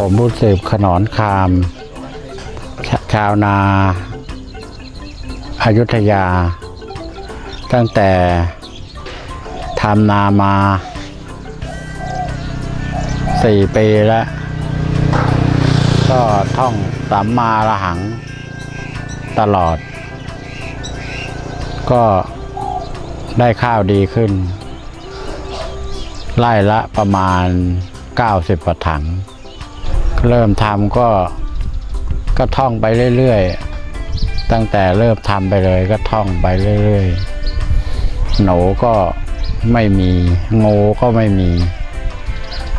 ผมบุญสืบขนอนคามชชาวนาอายุทยา ตั้งแต่ทำนามาสี่ปีแล้ว ก็ท่องสัมมาระหังตลอด ก็ได้ข้าวดีขึ้น ไล่ละประมาณ 90กว่าถัง เริ่มทำก็ก็ท่องไปเรื่อยๆ ตั้งแต่เริ่มทำไปเลยก็ท่องไปเรื่อยๆ หนูก็ไม่มีงูก็ไม่มี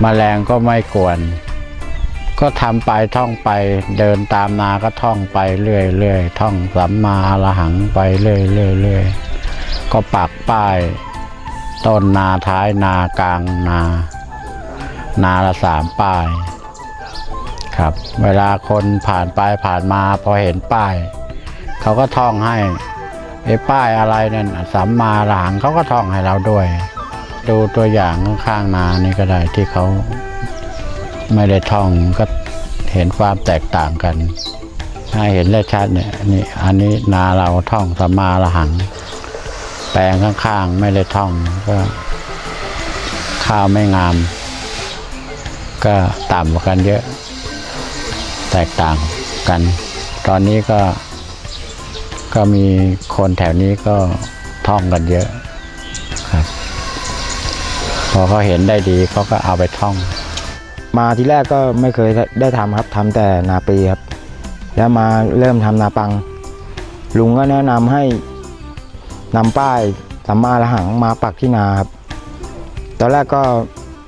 แมลงก็ไม่กวน ก็ทำไปท่องไปเดินตามนาก็ท่องไปเรื่อยๆ ท่องสัมมาอรหังไปเรื่อยๆๆก็ปักป้าย ต้นนาท้ายนากลางนา นาละสามป้าย ครับ เวลาคนผ่านไปผ่านมาพอเห็นป้าย เขาก็ท่องให้ไอ้ป้ายอะไรนั่นสัมมาหลังเขาก็ท่องให้เราด้วย ดูตัวอย่างข้างๆนานี่ก็ได้ที่เขาไม่ได้ท่องก็เห็นความแตกต่างกันถ้าเห็นได้ชัดเนี่ยนี่อันนี้นาเราท่องสัมมาละหังแปลงข้างๆไม่ได้ท่องก็ข้าวไม่งาม ก็ต่ำกว่ากันเยอะ แตกต่างกัน ตอนนี้ก็ก็มีคนแถวนี้ก็ท่องกันเยอะครับ พอเขาเห็นได้ดีเขาก็เอาไปท่อง มาที่แรกก็ไม่เคยได้ทำครับทำแต่นาปีครับ แล้วมาเริ่มทำนาปัง ลุงก็แนะนำให้นำป้ายสัมมาระหังมาปักที่นาครับ ตอนแรกก็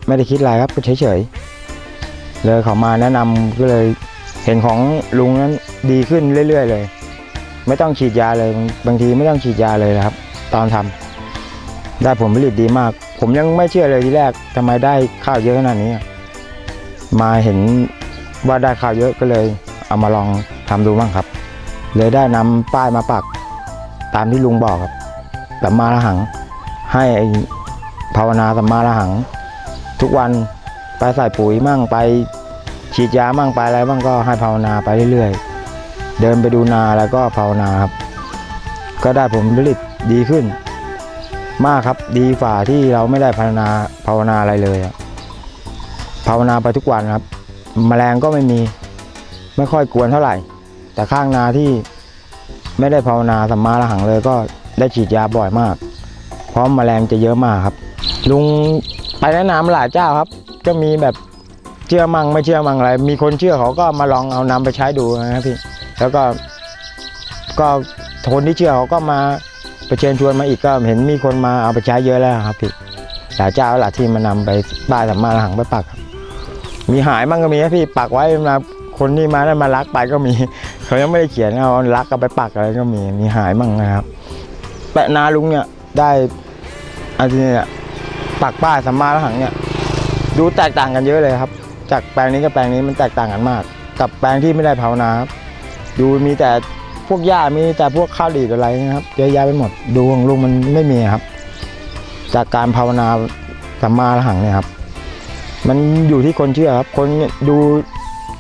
ไม่ได้คิดอะไรครับก็เฉยๆเลยเขามาแนะนำก็เลย เห็นของลุงนั้นดีขึ้นเรื่อย ๆ เลย ไม่ต้องฉีดยาเลยบางทีไม่ต้องฉีดยาเลยนะครับ ตอนทำได้ผลผลิตดีมาก ผมยังไม่เชื่อเลยทีแรกทำไมได้ข้าวเยอะขนาดนี้ มาเห็นว่าได้ข่าวเยอะก็เลย เอามาลองทำดูบ้างครับ เลยได้นำป้ายมาปักตามที่ลุงบอกครับสัมมาระหัง ให้ภาวนาสัมมาระหัง ทุกวันไปใส่ปุ๋ยมั่งไป ฉีดยามั่งไปอะไรบ้างก็ให้ภาวนาไปเรื่อยๆ เดินไปดูนาแล้วก็ภาวนาครับ ก็ได้ผลผลิตดีขึ้น มากครับดีฝ่าที่เราไม่ได้ภาวนาภาวนาอะไรเลยภาวนาไปทุกวันครับแมลงก็ไม่มีไม่ค่อยกวนเท่าไหร่ แต่ข้างนาที่ไม่ได้ภาวนาสัมมาระหังเลยก็ได้ฉีดยาบ่อยมากเพราะแมลงจะเยอะมากครับ ลุงไปแนะนำหลายเจ้าครับ ก็มีแบบ เชื่อมั่งไม่เชื่อมั่งอะไร มีคนเชื่อเขาก็มาลองเอานำไปใช้ดูนะครับพี่ แล้วก็ก็คนที่เชื่อเขาก็มาไปเชิญชวนมาอีกก็เห็นมีคนมาเอาไปใช้เยอะแล้วครับพี่หลายเจ้าหลายที่มานำไปป้ายสัมมาหังไปปัก มีหายมั่งก็มีนะพี่ปักไว้มาคนที่มาได้มารักไปก็มี เขายังไม่ได้เขียนเอารักก็ไปปักอะไรก็มีมีหายมั่งนะครับแปะนาลุงเนี่ยได้อันนี้เนี่ยปักป้ายสัมมาหังเนี่ยดูแตกต่างกันเยอะเลยครับ จากแปลงนี้กับแปลงนี้มันแตกต่างกันมาก กับแปลงที่ไม่ได้ภาวนาครับดูมีแต่พวกหญ้ามีแต่พวกข้าวดีดอะไรนะครับเยอะแยะไปหมด ดูของลุงมันไม่มีครับ จากการภาวนาสัมมาระหังเนี่ยครับ มันอยู่ที่คนเชื่อครับ คนดู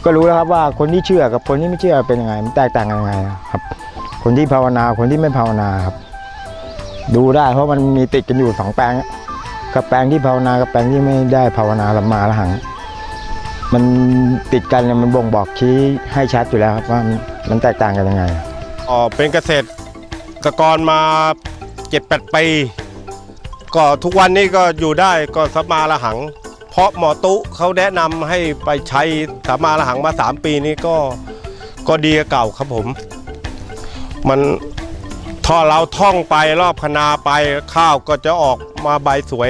ก็รู้แล้วครับว่าคนที่เชื่อกับคนที่ไม่เชื่อเป็นยังไง มันแตกต่างกันยังไงครับ คนที่ภาวนาคนที่ไม่ภาวนาครับ ดูได้เพราะมันมีติดกันอยู่สองแปลงกับแปลงที่ภาวนากับแปลงที่ไม่ได้ภาวนาสัมมาระหัง มันติดกันเนี่ยมันบ่งบอกชี้ให้ชัดอยู่แล้วครับว่ามันแตกต่างกันยังไงอ๋อเป็นเกษตรกรมาเจ็ดแปดปีก็ทุกวันนี้ก็อยู่ได้ก็สมาละหัง เพราะหมอตุเขาแนะนำให้ไปใช้สมาละหังมา 3 ปีนี้ก็ก็ดีเก่าครับผม มันถ้าเราท่องไปรอบคณาไปข้าวก็จะออกมาใบสวย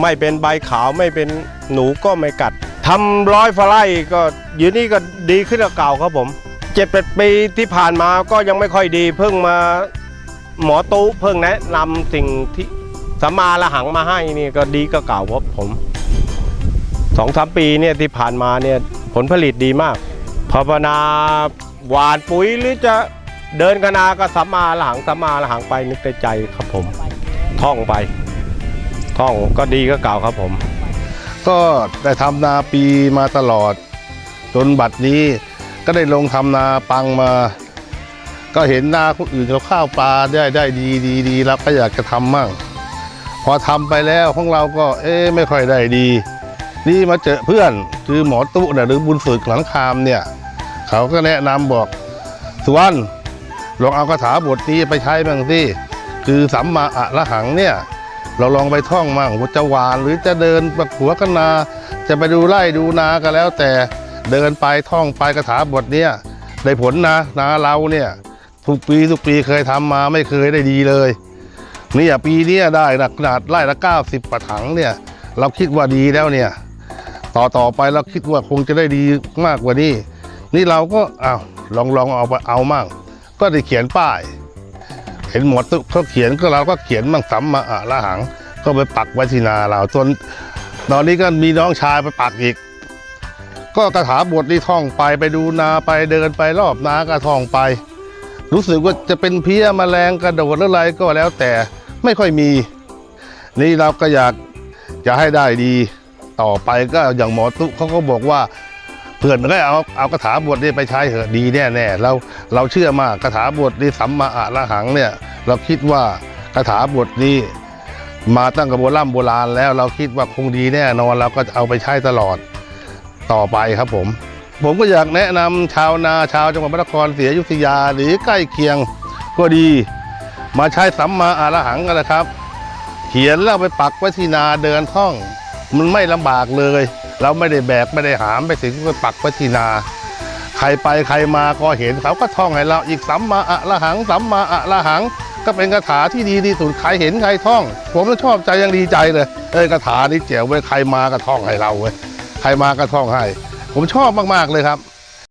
ไม่เป็นใบขาวไม่เป็นหนูก็ไม่กัด ทำร้อยฟลาไร่ก็อยู่นี่ก็ดีขึ้นกว่าเก่าครับผมเจ็ดแปดปีที่ผ่านมาก็ยังไม่ค่อยดีเพิ่งมาหมอตู้เพิ่งแนะนำสิ่งที่สัมมาละหังมาให้นี่ก็ดีก็เก่าครับผมสองสามปีเนี่ยที่ผ่านมาเนี่ยผลผลิตดีมากภาวนาหวานปุ๋ยหรือจะเดินคนาก็สัมมาละหังสัมมาละหังไปนึกในใจครับผม ท่องไป ท่องก็ดีก็เก่าครับผม ก็ได้ทำนาปีมาตลอด จนบัดนี้ก็ได้ลงทำนาปังมา ก็เห็นนาคนอื่นเขาข้าวปลาได้ได้ดีดีดีเราก็อยากจะทำมั่ง พอทำไปแล้วของเราก็เอ๊ไม่ค่อยได้ดี นี่มาเจอเพื่อนคือหมอตุ๊หรือบุญฝึกหลังคามเนี่ย เขาก็แนะนำบอกสุวรรณลองเอาคาถาบทนี้ไปใช้บ้างสิคือสัมมาอะระหังเนี่ย เราลองไปท่องมั่งว่าจะหวานหรือจะเดินประหัวกันนา จะไปดูไร่ดูนาก็แล้ว แต่เดินไปท่องไปคาถาบทเนี้ยได้ผลนะนาเราเนี่ยทุกปีทุกปีเคยทำมาไม่เคยได้ดีเลยนี่ยปีนี้ได้นะขนาดไร่ละ90กว่าถังเนี่ย เราคิดว่าดีแล้วเนี่ย ต่อต่อไปเราคิดว่าคงจะได้ดีมากกว่านี้ นี่เราก็อ้าวลองลองเอาไปเอามั่งก็ได้เขียนป้าย เห็นหมดตุ๊กเขาเขียนก็เราก็เขียนมั่งสัมมาอะละหัง ก็ไปปักไว้ที่นาเราจนตอนนี้ก็มีน้องชายไปปักอีก ก็คาถาบทนี่ท่องไปไปดูนาไปเดินไปรอบนาก็ท่องไป รู้สึกว่าจะเป็นเพี้ยแมลงกระโดดหรืออะไรก็แล้วแต่ไม่ค่อยมี นี่เราก็อยากจะให้ได้ดี ต่อไปก็อย่างหมอตุ๊เขาก็บอกว่า พื่อนก็เอาเอาคาถาบทนี้ไปใช้เถอะดีแน่ๆเราเราเชื่อมากคาถาบทนี้สัมมาอะระหังเนี่ยเราคิดว่าคาถาบทนี้ มาตั้งกับโบราณโบราณแล้วเราคิดว่าคงดีแน่นอนเราก็จะเอาไปใช้ตลอดต่อไปครับผม ผมก็อยากแนะนำชาวนาชาวจังหวัดพระนครศรีอยุธยาหรือใกล้เคียงก็ดี มาใช้สัมมาอะระหังกันนะครับ เขียนแล้วไปปักไว้ที่นาเดินท่อง มันไม่ลำบากเลย เราไม่ได้แบกไม่ได้หามไปถึงไปปักไว้ที่นา ใครไปใครมาก็เห็นเขาก็ท่องให้เราอีกสัมมาอะระหังสัมมาอะระหัง ก็เป็นคาถาที่ดีที่สุดใครเห็นใครท่อง ผมก็ชอบใจยังดีใจเลยเอ้ยคาถานี้เจ๋วเว้ยใครมาก็ท่องให้เราเว้ยใครมาก็ท่องให้ ผมชอบมากๆเลยครับ